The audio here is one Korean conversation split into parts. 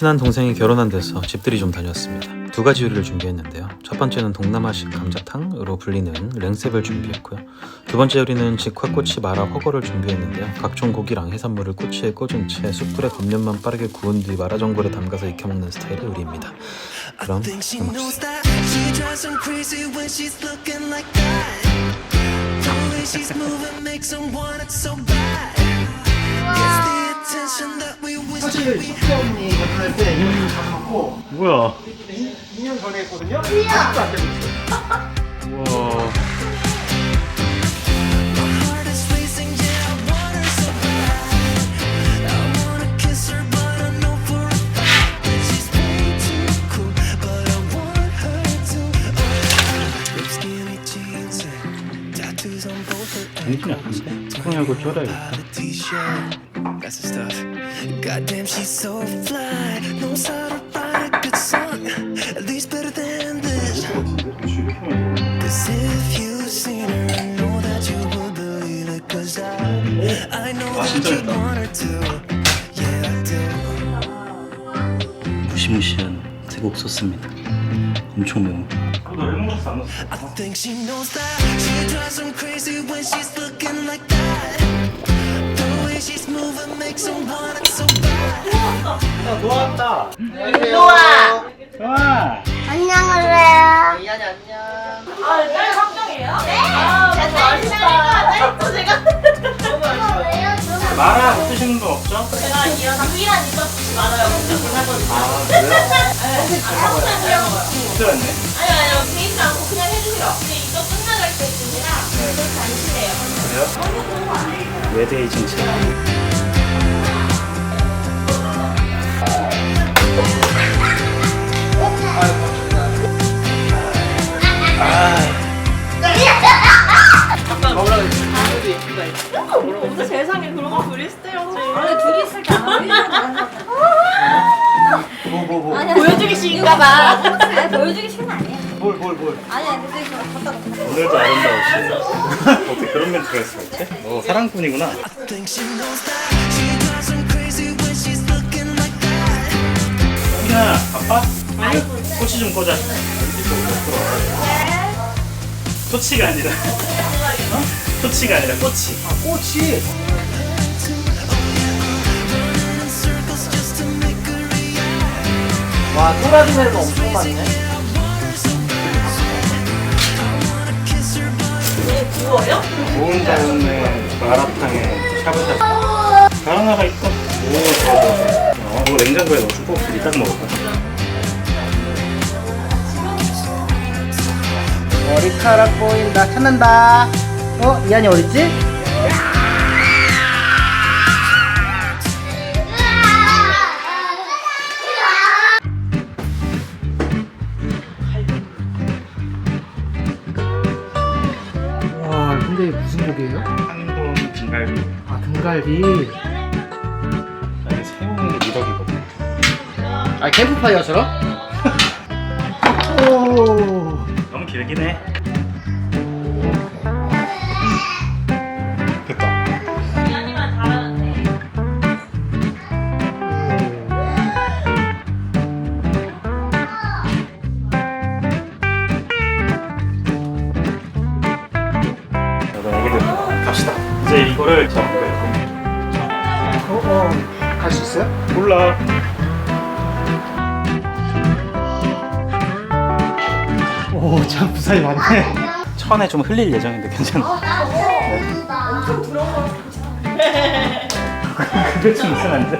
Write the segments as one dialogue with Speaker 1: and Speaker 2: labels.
Speaker 1: 친한 동생이 결혼한 데서 집들이 좀 다녔습니다. 두 가지 요리를 준비했는데요. 첫 번째는 동남아식 감자탕으로 불리는 랭셉을 준비했고요. 두 번째 요리는 직화꼬치 마라 허거를 준비했는데요. 각종 고기랑 해산물을 꼬치에 꽂은 채 숯불에 겉면만 빠르게 구운 뒤 마라 전골에 담가서 익혀 먹는 스타일의 요리입니다. 그럼 먹겠습니다.
Speaker 2: 사실
Speaker 3: we
Speaker 2: 숙제 언니 결혼할 때 이혼이 잡았고
Speaker 1: 뭐야?
Speaker 2: 2년 전에 했거든요. 아직도 안 되고 있어요.
Speaker 3: so bad. I wanna kiss her, but Oh, that's the stuff. Goddamn, she's so fly. Knows how to write a good song, at least better than this. Cause if you've seen her, I know that you would believe it. Cause I, I know that you want her to. Yeah, I do.
Speaker 4: 무시무시한 태국 소스입니다. 엄청 매운.
Speaker 3: I think she knows that. She drives him crazy when she's looking like that. Bad.
Speaker 2: 놓았다.
Speaker 5: 노아.
Speaker 1: 와.
Speaker 5: 안녕을 해요.
Speaker 2: 이한이 안녕.
Speaker 5: 아, 딸 확정이에요? 네. 아, 맛있다. 또 제가 너무 맛있어요.
Speaker 1: 마라 드시는 분 없죠?
Speaker 5: 제가 이런 유일한 많아요. 진짜 못하거든요.
Speaker 1: 아 그래요?
Speaker 5: 네. 한국만 그냥 먹어요.
Speaker 1: 들었네.
Speaker 5: 아니요, 아니요. 개인도 않고 그냥 해주세요. 근데 이거 끝나갈 때쯤이라 그렇게 안 싫대요.
Speaker 4: 외대의 정체.
Speaker 5: 무슨 세상에 그런 거 둘이 있어요. 아니, 둘이 있을 때
Speaker 2: 뭐, 뭐, 뭐.
Speaker 5: 보여주기 싫은가봐.
Speaker 6: 아니, 보여주기 싫은 아니에요.
Speaker 2: 뭘, 뭘, 뭘.
Speaker 6: 아니야, 근데 그거 갖다 놓고.
Speaker 4: 오늘도 아름다우시다. 어떻게 그런 멘트가 있을 수 있지? 어, 사랑꾼이구나. 희나, 아빠? 꼬치 좀 꽂아. 토치가 아니라. 어? 토치가 아니라 꼬치.
Speaker 3: her react.
Speaker 2: 와, 또라지 매가 엄청 많네.
Speaker 5: 구워요?
Speaker 4: 좋은 자연의 마라탕에 샤브샤브. 바나나가 있다. 오, 좋아. 어, 이거 냉장고에 넣어서 꼭 이딱 먹을까?
Speaker 2: 머리카락 보인다. 찾는다. 어, 이한이 어딨지? 아, 등갈비.
Speaker 4: 아니, 새우는 미덕이거든.
Speaker 2: 아, 캠프파이어처럼? 오.
Speaker 4: 너무 길긴 해.
Speaker 2: 오, 참 부산이 많네.
Speaker 4: 천에 좀 흘릴 예정인데 괜찮아. 그게 좀 이상한데?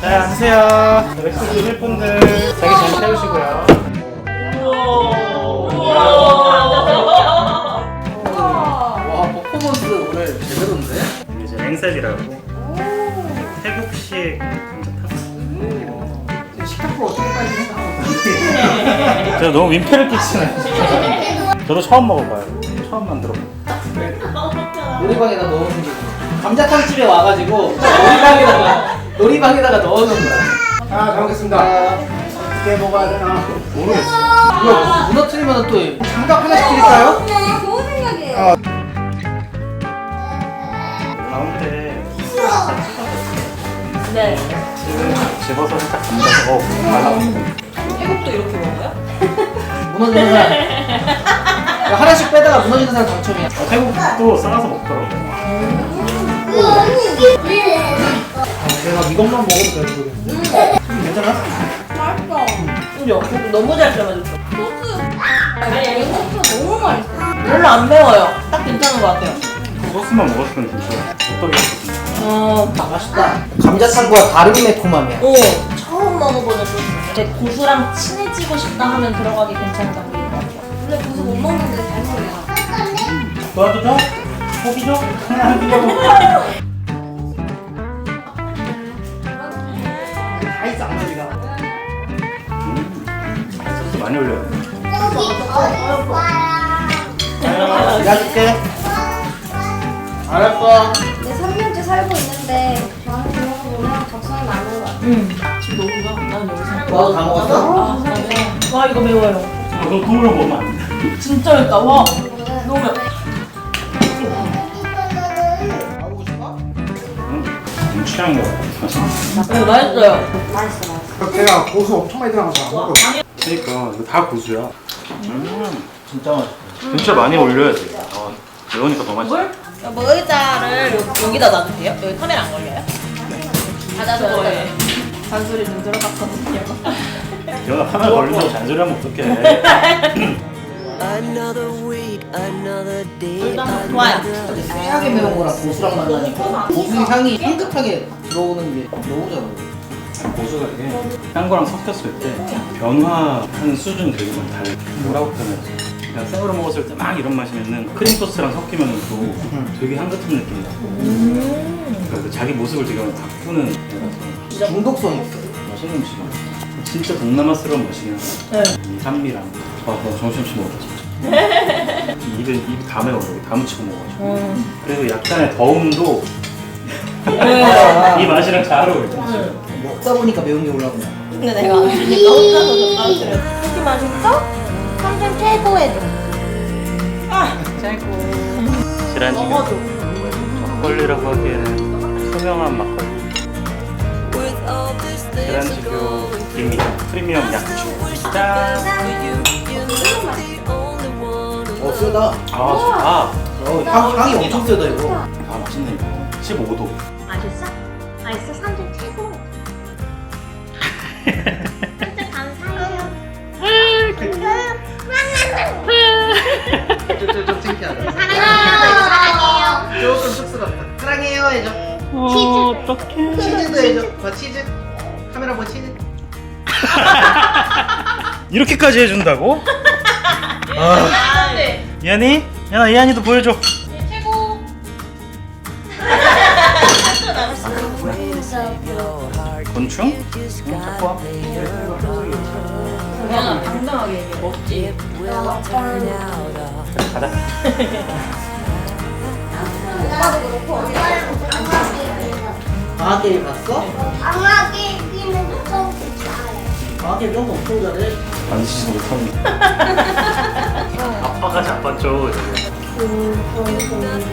Speaker 4: 자, 앉으세요. 렉스 유니폰들 자기 잘 채우시고요.
Speaker 2: 와, 퍼포먼스 오늘 제대로인데?
Speaker 4: 이게 이제 랭셀이라고 태국식 감자탕.
Speaker 2: 식탁으로 어떻게 빨리 생각하고
Speaker 4: 제가 너무 민폐를 끼치네. 저도 처음 먹어봐요. 처음 만들어봐요.
Speaker 2: 놀이방에다 넣어놓는 게 감자탕 집에 와가지고 놀이방에다가 놀이방에다가 넣어놓은 거야. 아, 잘 먹겠습니다. 어떻게 먹어야 되나? 모르겠어. 이거 무너뜨리면 또 장갑 하나씩 드릴까요?
Speaker 6: 좋은 생각이에요.
Speaker 4: 가운데
Speaker 5: 네.
Speaker 4: 지금 집어서 살짝 감자서 어 말라붙고
Speaker 5: 태국도 이렇게 먹어요?
Speaker 2: 무너지는 사람. 야, 하나씩 빼다가 무너지는 사람 당첨이야.
Speaker 4: 아, 태국도 싸서 먹더라고
Speaker 2: 내가 이것만 먹어도 되는 괜찮아?
Speaker 5: 그죠? 고기 너무 잘 삶아줬어.
Speaker 6: 소스. 아니 이거 소스 너무 맛있어.
Speaker 5: 별로 안 매워요. 딱 괜찮은 것 같아요.
Speaker 4: 소스만 먹었으면 진짜 호떡이었거든요
Speaker 5: 어,
Speaker 2: 맛있다. 감자탕과 다른 매콤함이야.
Speaker 5: 오, 처음 먹어보는. 근데 고수랑 친해지고 싶다 하면 들어가기 것 같아요.
Speaker 6: 원래 고수 못 먹는데 잘 먹어요.
Speaker 4: 너한테 줘? 고기 줘? 하나 줘?
Speaker 2: 다 있어, 안가지가.
Speaker 4: 소스 많이 올려야 돼
Speaker 2: 내가 줄게. 알았어.
Speaker 6: 내 3년째 살고 있는데 저한테 그런 거 보면 적성이 맞는 것 같아.
Speaker 5: 응. 너무 가? 난 여기서.
Speaker 2: 너도 다 먹었어?
Speaker 5: 아, 맞아. 와, 이거 매워요.
Speaker 4: 아, 너 통으로 먹으면 안 돼
Speaker 5: 진짜 맵다. 와, 너무 매워.
Speaker 2: 먹고 싶어?
Speaker 4: 응?
Speaker 5: 네, 맛있어요.
Speaker 6: 맛있어 맛있어.
Speaker 7: 제가 고수 엄청 많이 들어간 거 먹고
Speaker 4: 그러니까 이거 다 고수야 음
Speaker 2: 진짜 맛있다.
Speaker 4: 진짜 많이 올려야 돼 어, 매우니까 더 맛있어
Speaker 5: 물? 뭐 의자를 여- 여기다 놔주세요. 여기 카메라 안 걸려요? 닫아줘요. 네. 잔소리 좀 들어갔거든요.
Speaker 4: 연아 카메라 걸린다고 잔소리하면 어떡해
Speaker 3: Another week, another day.
Speaker 5: 좋아요.
Speaker 2: 쎄하게 매운 거랑 고수랑 만나니까 고수 향이 향긋하게 들어오는 게 너무 잘 어울려.
Speaker 4: 고수가 이게 딴 거랑 섞였을 때 변화하는 수준이 되게 많이 달라 뭐라고 표현하지? 그냥 생으로 먹었을 때 막 이런 맛이면은 크림 소스랑 섞이면 또 되게 향긋한 느낌이 나 그러니까 그 자기 모습을 되게 바꾸는 애 라서
Speaker 2: 중독성 있어.
Speaker 4: 맛있는 음식이야 진짜 동남아스러운 맛이긴 하다
Speaker 5: 네.
Speaker 4: 이 산미랑 아, 나 점심치 먹었다 진짜 입에, 입이 다 매워 여기 다 묻히고 먹어가지고
Speaker 5: 음.
Speaker 4: 그래도 약간의 더움도
Speaker 5: 네.
Speaker 4: 이 맛이랑 잘 어울려
Speaker 2: 먹다 보니까 매운 게 올라온다.
Speaker 5: 근데 내가 안 주니까 혼자서 젓가락 들여. 고기 맛있어? 삼촌 최고해줘. 아, 최고.
Speaker 4: 계란지교
Speaker 5: 먹어줘.
Speaker 4: 막걸리라고 하기에는 계란지교 프리미엄 프리미엄 약주 짠!
Speaker 3: one
Speaker 2: 어, 쓰다.
Speaker 4: 아 좋다
Speaker 2: 어, 향, 향이 엄청 세다, 이거.
Speaker 4: 아 맛있네 이거 15도
Speaker 6: 맛있어? 맛있어 삼촌 최고. 삼촌 감사해요.
Speaker 2: 좀, 좀, 좀 창피하다.
Speaker 6: 사랑해요.
Speaker 2: 조금 쑥스럽다. 사랑해요, 해줘.
Speaker 4: 어 어떡해
Speaker 2: 치즈도 해줘. 봐, 치즈. 카메라 보 치즈.
Speaker 4: 이렇게까지 해준다고?
Speaker 5: 아, 네.
Speaker 4: 이한이? 야나 이한이도 보여줘
Speaker 5: 최고.
Speaker 4: 곤충? 응, 갖고 와
Speaker 5: 그냥 당당하게 얘기해. 먹지.
Speaker 4: 가자
Speaker 6: 오빠도 그렇고
Speaker 2: 방학 게임 봤어?
Speaker 6: 좀
Speaker 2: 게임 이런 거 엄청 잘해.
Speaker 4: 만지지 못하는 아빠가 자빠져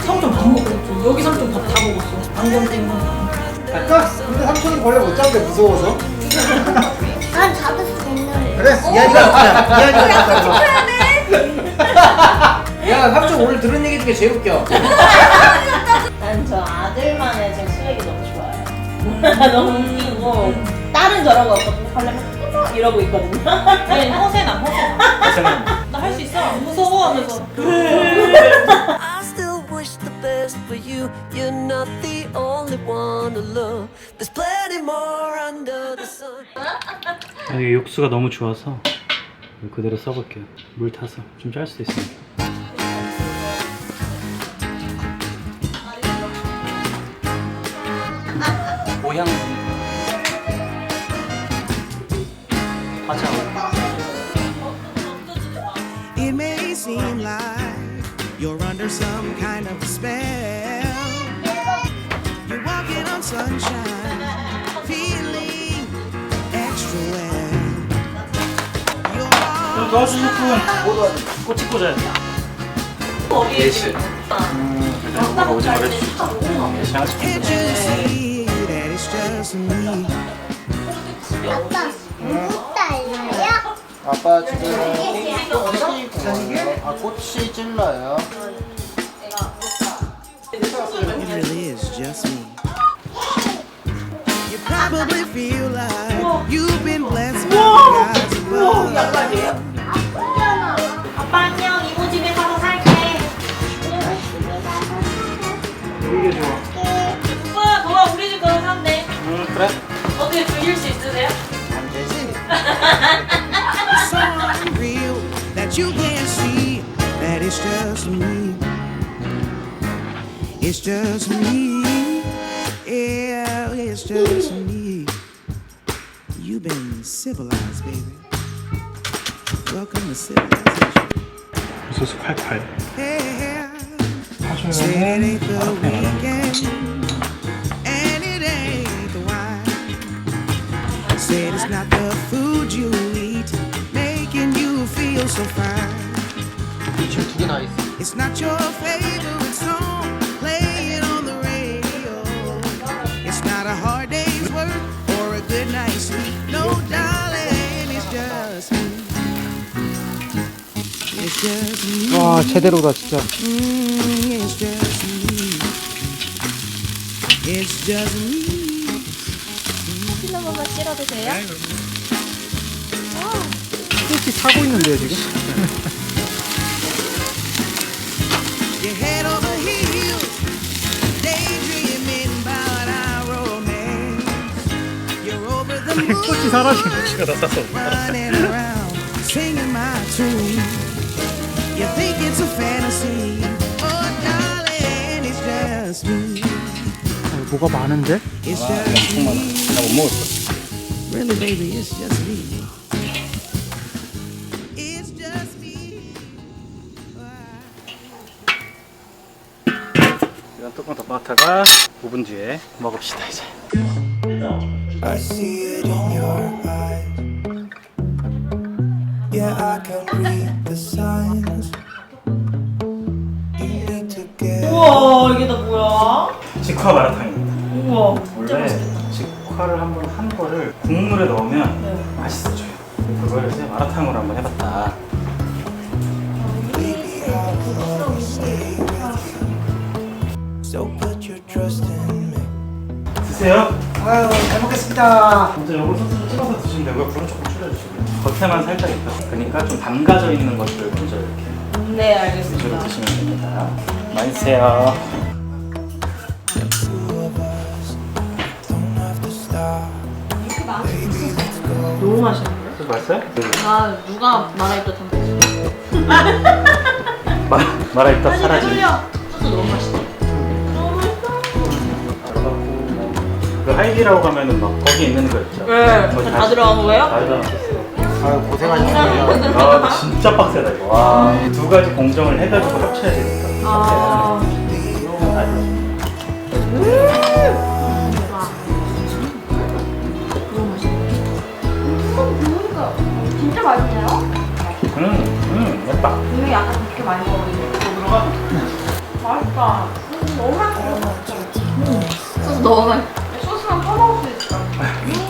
Speaker 5: 삼촌 밥 먹었죠. 여기 삼촌 밥다 먹었어. 방금 땡
Speaker 7: 갈까? 근데 삼촌이 벌레 못 잡는데 무서워서
Speaker 6: 난 잡을 수 있는데.
Speaker 2: 그래, 이한이가 잡자. 이한이가 잡자. 야, 삼촌 오늘 들은 얘기 중에 제일 웃겨.
Speaker 5: 난 저 아들만의 저 수액이 너무 좋아요. 너무 웃기고 딸은 저런 거막 이러고 있거든요. 아니 허세나 허세나. 나할 수 있어. 무서워 하면서.
Speaker 3: I still wish the best for you. You're not the only one to love. There's plenty more under the sun.
Speaker 4: 여기 육수가 너무 좋아서 그대로 써볼게요 물 타서 좀 짤 수도 있으니까 꽂아야 돼 음, 아
Speaker 2: 찔러요.
Speaker 8: It really is just me. Probably feel like you've been blessed by God's above.
Speaker 5: 아빠 안녕 이모 집에 가서 살게
Speaker 4: 이게 좋아.
Speaker 5: 오빠 너가 우리 집 가서 산대
Speaker 4: 응 그래.
Speaker 5: 어떻게 죽일 수 있으세요?
Speaker 2: 안 되지?
Speaker 8: It's so unreal that you can't see that it's just me. It's just me. Say it ain't the weekend, and it ain't the wine. Said it's not the food you eat, making you feel so fine.
Speaker 2: 지금 두 개나 있어.
Speaker 8: It's not your favorite song playing on the radio. It's not a hard day's work or a good night's sleep. No, darling, it's just me. It's just me.
Speaker 7: 와 제대로다 진짜.
Speaker 8: Mm, It's just me. It's just me.
Speaker 6: 한 번만 찍어 드세요.
Speaker 7: 스테이크 사고 있는데요 지금?
Speaker 8: Your head over heels, daydreaming about our romance. You're over the moon, running around, singing my tune. You think it's a fantasy,
Speaker 7: 뭐가 많은데?
Speaker 8: It's just
Speaker 4: 정말
Speaker 8: me.
Speaker 4: 나못 먹었어.
Speaker 8: Really, baby, it's just me. It's just me.
Speaker 4: 이건 조금 더 빡다가 5분 뒤에 먹읍시다 이제.
Speaker 3: I see it in your eyes. Yeah, I can read the signs.
Speaker 5: 뭐야?
Speaker 4: 직화 마라탕입니다.
Speaker 5: 우와 진짜
Speaker 4: 원래
Speaker 5: 맛있겠다
Speaker 4: 직화를 한번 한 거를 국물에 넣으면
Speaker 5: 네.
Speaker 4: 맛있어져요. 그걸 이제 마라탕으로 한번 해봤다.
Speaker 3: So put your trust in me.
Speaker 4: 드세요.
Speaker 7: 아유 잘 먹겠습니다.
Speaker 4: 먼저 요거 소스를 찍어서 드시면 되고요. 불은 조금 줄여주시고요. 겉에만 살짝 익혀서 그러니까 좀 담가져 있는 것들 먼저 이렇게
Speaker 5: 네
Speaker 4: 위주로
Speaker 5: 알겠습니다
Speaker 4: 드시면 됩니다. 많이 드세요.
Speaker 5: 너무 맛있는데?
Speaker 4: 소스 맛있어요?
Speaker 5: 나 누가 말아있다 담겼어
Speaker 4: 마, 말아있다 사라진.
Speaker 5: 소스 너무 맛있어 너무 맛있어
Speaker 4: 그 하이디라고 가면은 막 거기 있는 거 있죠?
Speaker 5: 네, 다 들어간 거예요?
Speaker 4: 다 들어갔어요.
Speaker 2: 아유 고생하셨어요.
Speaker 4: 아 진짜 빡세다 이거. 와, 두 가지 공정을 해가지고 합쳐야 되니까.
Speaker 5: 아
Speaker 4: 아니,
Speaker 6: 그 진짜 맛있네요.
Speaker 4: 음, 음, 예뻐.
Speaker 6: 분명히 아까 그렇게 많이 먹었는데. 맛있다. 음, 너무 맛있어. 소스 너무 맛있어. 소스만 퍼먹을 수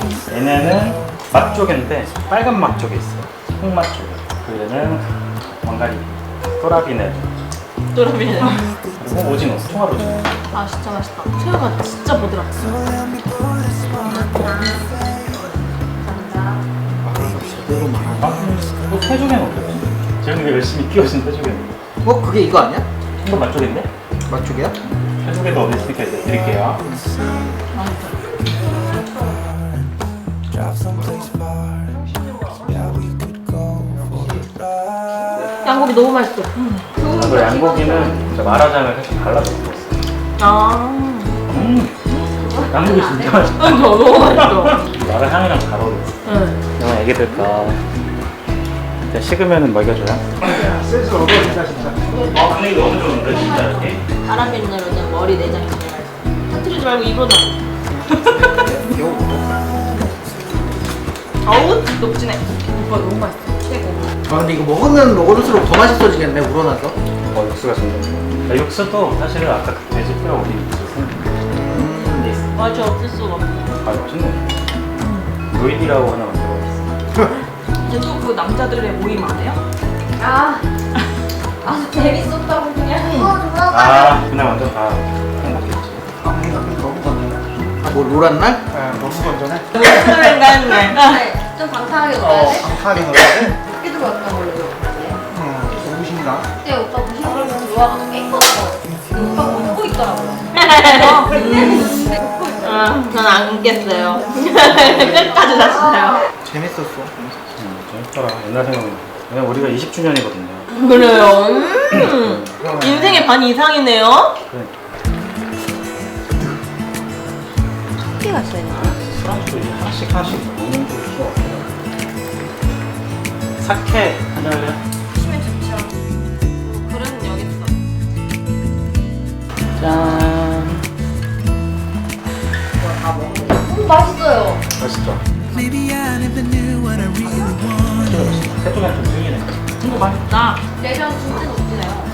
Speaker 6: 있어.
Speaker 4: 얘네는 맛조개인데 빨간 맛조개 있어요. 콩맛 조개. 그 얘는 왕가리, 또라비네,
Speaker 5: 또라비네
Speaker 4: 그리고 오징어, 통화로 오징어.
Speaker 5: 아 진짜 맛있다 새우가 진짜 보드랍
Speaker 3: So face.
Speaker 4: 아, 또 태조개는? 제가 되게 열심히 키워진 태조개는.
Speaker 2: 어 그게 이거 아니야?
Speaker 4: 이거 맛조개인데?
Speaker 2: 맛쪽이야?
Speaker 4: 태조개도 어디 있으니까 이제 드릴게요.
Speaker 3: Drive someplace far. Yeah, we could go for a ride.
Speaker 5: 양고기 너무 맛있어
Speaker 4: 그리고 양고기는 저 마라장을 살짝 발라서 먹었어요.
Speaker 5: 아
Speaker 4: 음, 양고기 진짜 맛있다.
Speaker 5: 저 너무 맛있어
Speaker 4: 마라 향이랑 잘 어울렸어.
Speaker 5: 응.
Speaker 4: 영아 애기들 거. 이제 식으면 먹여줘요.
Speaker 7: 센스 얻어 진짜 진짜.
Speaker 4: 아 분위기 너무 좋은데 진짜 이렇게.
Speaker 5: 바람 빗는 그냥 머리 내장 터트리지 말고 입어놔 어우 녹진해 오빠 너무 맛있어 최고
Speaker 2: 아 근데 이거 먹으면 먹을수록 더 맛있어지겠네 우러나서.
Speaker 4: 어 육수가 좋네. 육수도 사실은 아까 그 돼지뼈 우리 육수 생각.
Speaker 5: 맛이 없을 수가 없어
Speaker 4: 아 맛있네. 노이디라고 하나 만들어.
Speaker 6: 이제 또그 남자들의 모임 안 해요? 아, 아 재밌었다고 그냥. 어,
Speaker 4: 아 그날 완전 다 행복했지.
Speaker 7: 아, 너무 건전해.
Speaker 2: 아뭐 롤한 날?
Speaker 7: 네, 너무 건전해.
Speaker 5: 술을 가는 날.
Speaker 6: 네, 좀 방탕하게
Speaker 7: 어,
Speaker 6: 놀아야 돼?
Speaker 7: 강타하게 놀아야
Speaker 6: 어떻게 들어왔던 걸로 기억하세요?
Speaker 7: 응, 누구신가?
Speaker 6: 그때 오빠 무슨 들어와서 게임 컸어. 오빠 웃고 있더라고요.
Speaker 5: 아, 전안 웃겠어요. 끝까지 잤어요.
Speaker 2: 재밌었어.
Speaker 4: 음, 재밌더라. 옛날 생각나. 왜냐 우리가 20주년이거든요.
Speaker 5: 그래요. 음. 인생의 반 이상이네요.
Speaker 6: 학교가 있어야 돼.
Speaker 4: 술안주 이제 하나씩 하나씩 먹는 게 필요 없더라. 사케 한잔 할래요?
Speaker 6: 그릇은 여기 있어.
Speaker 4: 짠.
Speaker 6: 오, 맛있어요.
Speaker 4: 맛있죠?
Speaker 5: 이거 맛있다.
Speaker 6: 진짜 높지네요.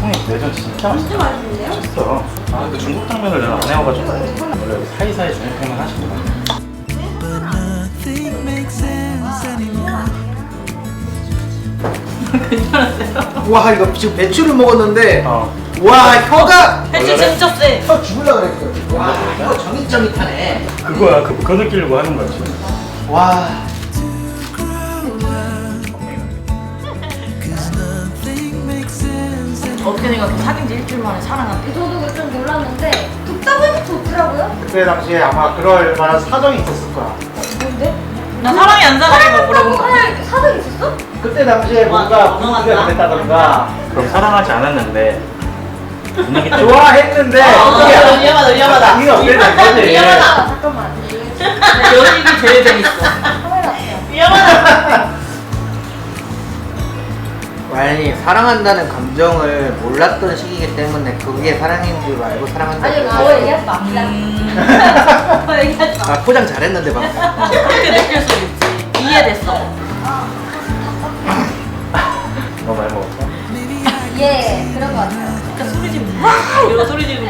Speaker 4: 통이 내전 진짜 맛있어.
Speaker 6: 진짜 맛있는데요?
Speaker 4: 맛있어. 아 근데 중국 당면을 내가 안 해와가지고 원래 여기 사이사이 중국탕면 하시는 거 같아.
Speaker 8: But nothing makes sense anymore.
Speaker 2: 와 이거 지금 배추를 먹었는데
Speaker 4: 어.
Speaker 2: 와 혀가
Speaker 5: 배추 진짜 세.
Speaker 2: 혀 죽을라 그랬어. 와 이거 정이정이타네.
Speaker 4: 그거야. 그, 그거 느끼려고 하는 거야 지금.
Speaker 2: 와.
Speaker 6: 어떻게 생각해? 사귄 지 일주일 만에 사랑한대. 저도 좀 놀랐는데 듣다 보니 좋더라고요.
Speaker 7: 그때 당시에 아마 그럴 만한 사정이 있었을 거야.
Speaker 6: 뭔데?
Speaker 5: 나 사랑이 안 사랑이 물어본 거.
Speaker 6: 사랑 사정 있었어?
Speaker 7: 그때 당시에 뭔가
Speaker 5: 와,
Speaker 7: 분위기가? 됐다던가
Speaker 4: 그럼 사랑하지 않았는데 분위기 때문에
Speaker 7: 좋아했는데
Speaker 5: 아,
Speaker 7: 어떻게
Speaker 5: 위험하다, 위험하다.
Speaker 7: 분위기가 어떻게 된 거지?
Speaker 5: 위험하다.
Speaker 6: 아, 잠깐만.
Speaker 5: 여식이 제일 재밌어.
Speaker 6: 카메라 앞에.
Speaker 5: 위험하다.
Speaker 2: 아니 사랑한다는 감정을 몰랐던 시기이기 때문에 그게 사랑인 줄 알고 사랑한다.
Speaker 6: 아니 뭐 얘기하지 마. 뭐 얘기하지 마.
Speaker 2: 아 포장 잘했는데 방금.
Speaker 5: 그렇게 느낄 수 있지. 이해됐어. 이러고 소리 지르고.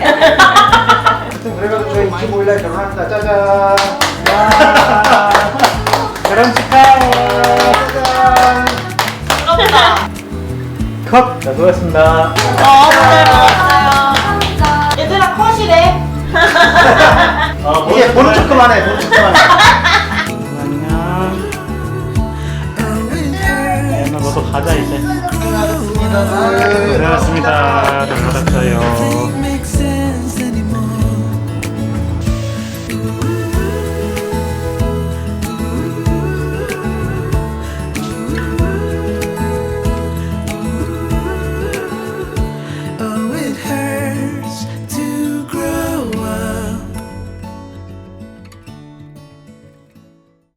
Speaker 7: 하여튼 그래가지고 저희 25일날 결혼합니다. 짜잔. 결혼 축하해. 짜잔.
Speaker 5: 부럽다.
Speaker 4: 컷! 자 수고하셨습니다.
Speaker 5: 어, 잘 먹었어요.
Speaker 6: 감사합니다.
Speaker 5: 얘들아, 컷이래.
Speaker 4: 어,
Speaker 7: 이제 보는 척만 해. 보는 척만 해.
Speaker 4: 안녕. 네, 너도 가자 이제.
Speaker 2: 고생하셨습니다.
Speaker 4: 고생하셨습니다. 잘 받았어요.